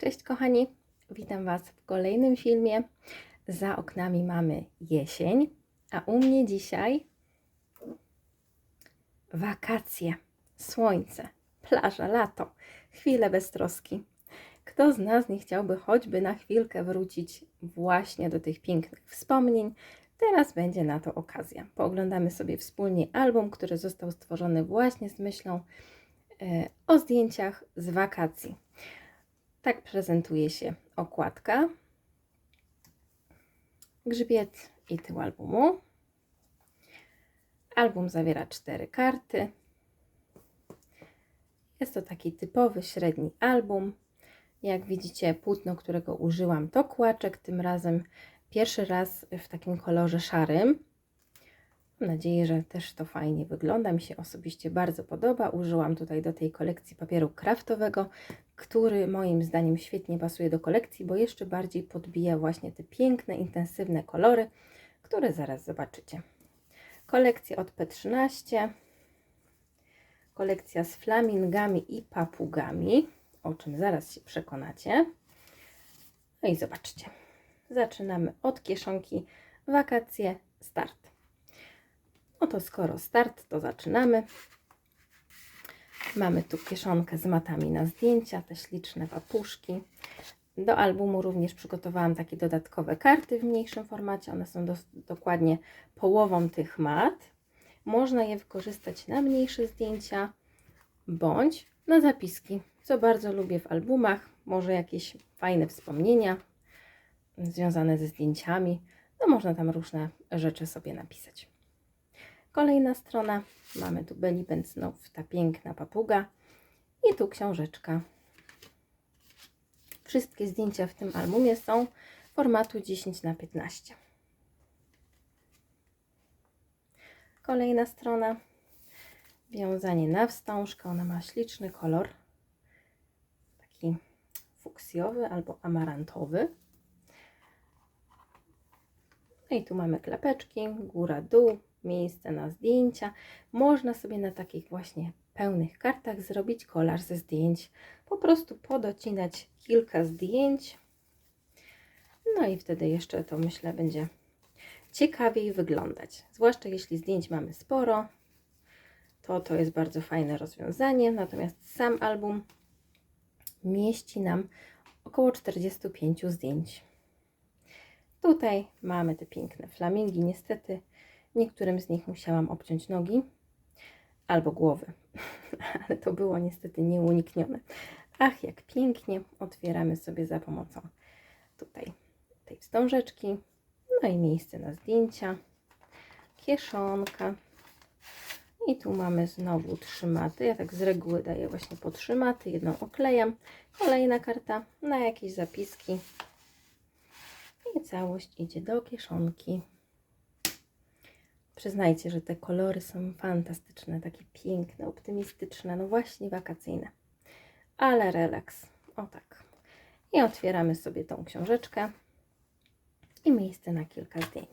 Cześć kochani, witam Was w kolejnym filmie. Za oknami mamy jesień, a u mnie dzisiaj wakacje, słońce, plaża, lato, chwile bez troski. Kto z nas nie chciałby choćby na chwilkę wrócić właśnie do tych pięknych wspomnień? Teraz będzie na to okazja. Pooglądamy sobie wspólnie album, który został stworzony właśnie z myślą e, o zdjęciach z wakacji. Tak prezentuje się okładka, grzbiet i tył albumu. Album zawiera cztery karty. Jest to taki typowy średni album. Jak widzicie, płótno, którego użyłam, to kłaczek. Tym razem pierwszy raz w takim kolorze szarym. Mam nadzieję, że też to fajnie wygląda. Mi się osobiście bardzo podoba. Użyłam tutaj do tej kolekcji papieru kraftowego, który moim zdaniem świetnie pasuje do kolekcji, bo jeszcze bardziej podbija właśnie te piękne, intensywne kolory, które zaraz zobaczycie. Kolekcja od P13, kolekcja z flamingami i papugami, o czym zaraz się przekonacie. No i zobaczcie. Zaczynamy od kieszonki wakacje, start. No to skoro start, to zaczynamy. Mamy tu kieszonkę z matami na zdjęcia, te śliczne papuszki. Do albumu również przygotowałam takie dodatkowe karty w mniejszym formacie. One są do, dokładnie połową tych mat. Można je wykorzystać na mniejsze zdjęcia bądź na zapiski, co bardzo lubię w albumach. Może jakieś fajne wspomnienia związane ze zdjęciami. No można tam różne rzeczy sobie napisać. Kolejna strona. Mamy tu Belly Snow, ta piękna papuga. I tu książeczka. Wszystkie zdjęcia w tym albumie są formatu 10 na 15. Kolejna strona. Wiązanie na wstążkę. Ona ma śliczny kolor. Taki fuksjowy albo amarantowy. No i tu mamy klapeczki, góra, dół, miejsce na zdjęcia. Można sobie na takich właśnie pełnych kartach zrobić kolaż ze zdjęć. Po prostu podocinać kilka zdjęć. No i wtedy jeszcze to myślę będzie ciekawiej wyglądać. Zwłaszcza jeśli zdjęć mamy sporo, to to jest bardzo fajne rozwiązanie. Natomiast sam album mieści nam około 45 zdjęć. Tutaj mamy te piękne flamingi. Niestety niektórym z nich musiałam obciąć nogi albo głowy, ale to było niestety nieuniknione. Ach, jak pięknie otwieramy sobie za pomocą tutaj tej wstążeczki, no i miejsce na zdjęcia, kieszonka. I tu mamy znowu trzy maty. Ja tak z reguły daję właśnie po trzy maty. Jedną oklejam. Kolejna karta na jakieś zapiski. I całość idzie do kieszonki. Przyznajcie, że te kolory są fantastyczne, takie piękne, optymistyczne, no właśnie wakacyjne. Ale relaks. O tak. I otwieramy sobie tą książeczkę i miejsce na kilka zdjęć.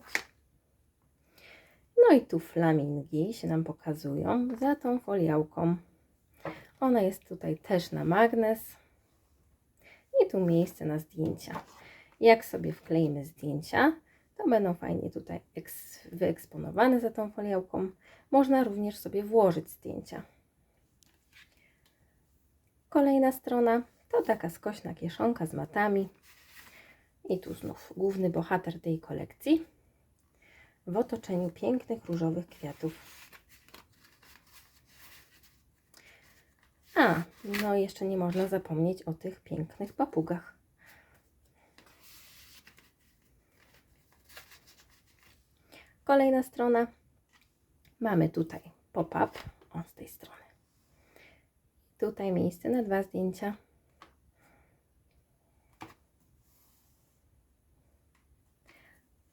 No i tu flamingi się nam pokazują za tą foliałką. Ona jest tutaj też na magnes. I tu miejsce na zdjęcia. Jak sobie wkleimy zdjęcia, to będą fajnie tutaj wyeksponowane za tą foliałką. Można również sobie włożyć zdjęcia. Kolejna strona to taka skośna kieszonka z matami. I tu znów główny bohater tej kolekcji w otoczeniu pięknych różowych kwiatów. A, no jeszcze nie można zapomnieć o tych pięknych papugach. Kolejna strona. Mamy tutaj pop-up, o z tej strony. Tutaj miejsce na dwa zdjęcia.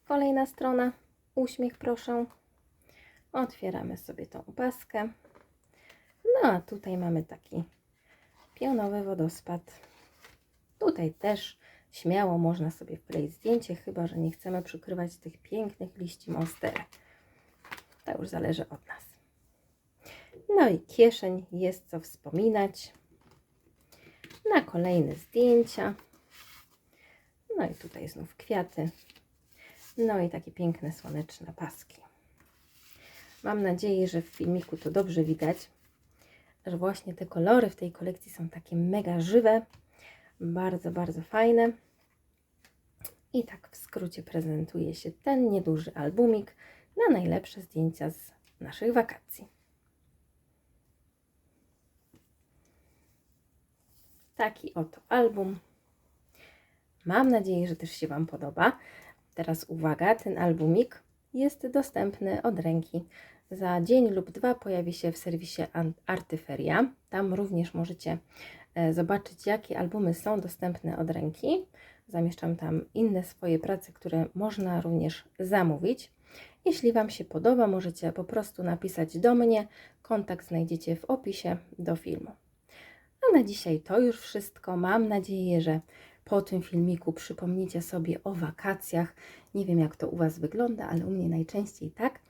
Kolejna strona, uśmiech proszę. Otwieramy sobie tą paskę. No a tutaj mamy taki pionowy wodospad. Tutaj też Śmiało można sobie wkleić zdjęcie, chyba że nie chcemy przykrywać tych pięknych liści monstery. To już zależy od nas. No i kieszeń, jest co wspominać. na kolejne zdjęcia. No i tutaj znów kwiaty. No i takie piękne słoneczne paski. Mam nadzieję, że w filmiku to dobrze widać, że właśnie te kolory w tej kolekcji są takie mega żywe, bardzo, bardzo fajne. I tak w skrócie prezentuje się ten nieduży albumik na najlepsze zdjęcia z naszych wakacji. Taki oto album. Mam nadzieję, że też się Wam podoba. Teraz uwaga, ten albumik jest dostępny od ręki. Za dzień lub dwa pojawi się w serwisie Artyferia. Tam również możecie e, zobaczyć, jakie albumy są dostępne od ręki. Zamieszczam tam inne swoje prace, które można również zamówić. Jeśli Wam się podoba, możecie po prostu napisać do mnie. Kontakt znajdziecie w opisie do filmu. A na dzisiaj to już wszystko. Mam nadzieję, że po tym filmiku przypomnicie sobie o wakacjach. Nie wiem, jak to u Was wygląda, ale u mnie najczęściej tak,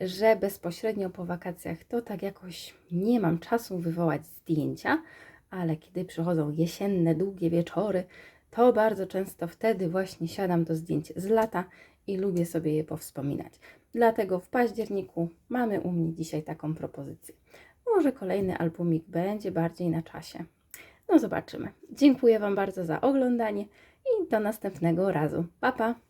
że bezpośrednio po wakacjach to tak jakoś nie mam czasu wywołać zdjęcia, ale kiedy przychodzą jesienne, długie wieczory, to bardzo często wtedy właśnie siadam do zdjęć z lata i lubię sobie je powspominać. Dlatego w październiku mamy u mnie dzisiaj taką propozycję. Może kolejny albumik będzie bardziej na czasie. No zobaczymy. Dziękuję Wam bardzo za oglądanie i do następnego razu. Pa pa!